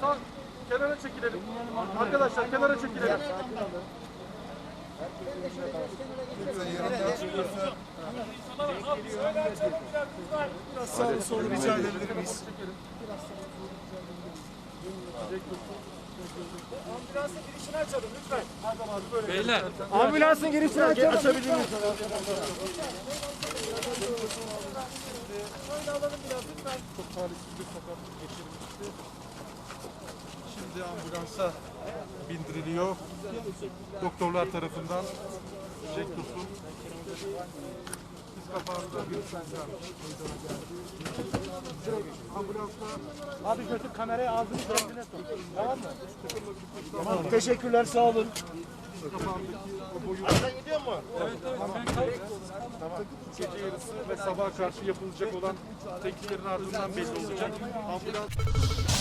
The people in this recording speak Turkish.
Sağ, kenara çekilelim. Arkadaşlar kenara çekilelim. Biraz sağlı sollu rica edebilir miyiz? Ambulansın girişini açalım lütfen. Beyler. Ambulansın girişini açabilir miyiz? Şöyle alalım biraz lütfen. Çok talihsiz bir sakatlık geçirmişti. Şimdi ambulansa bindiriliyor. Doktorlar tarafından. Jack Tosun. Biz kapağında bir Ambulansla Abi götür kamerayı ağzını kendine sok. Tamam mı? Tamam. Teşekkürler sağ olun. kapağındaki o boyu gece yarısı ve sabaha karşı yapılacak olan tetkiklerin ardından belli olacak. Ambulans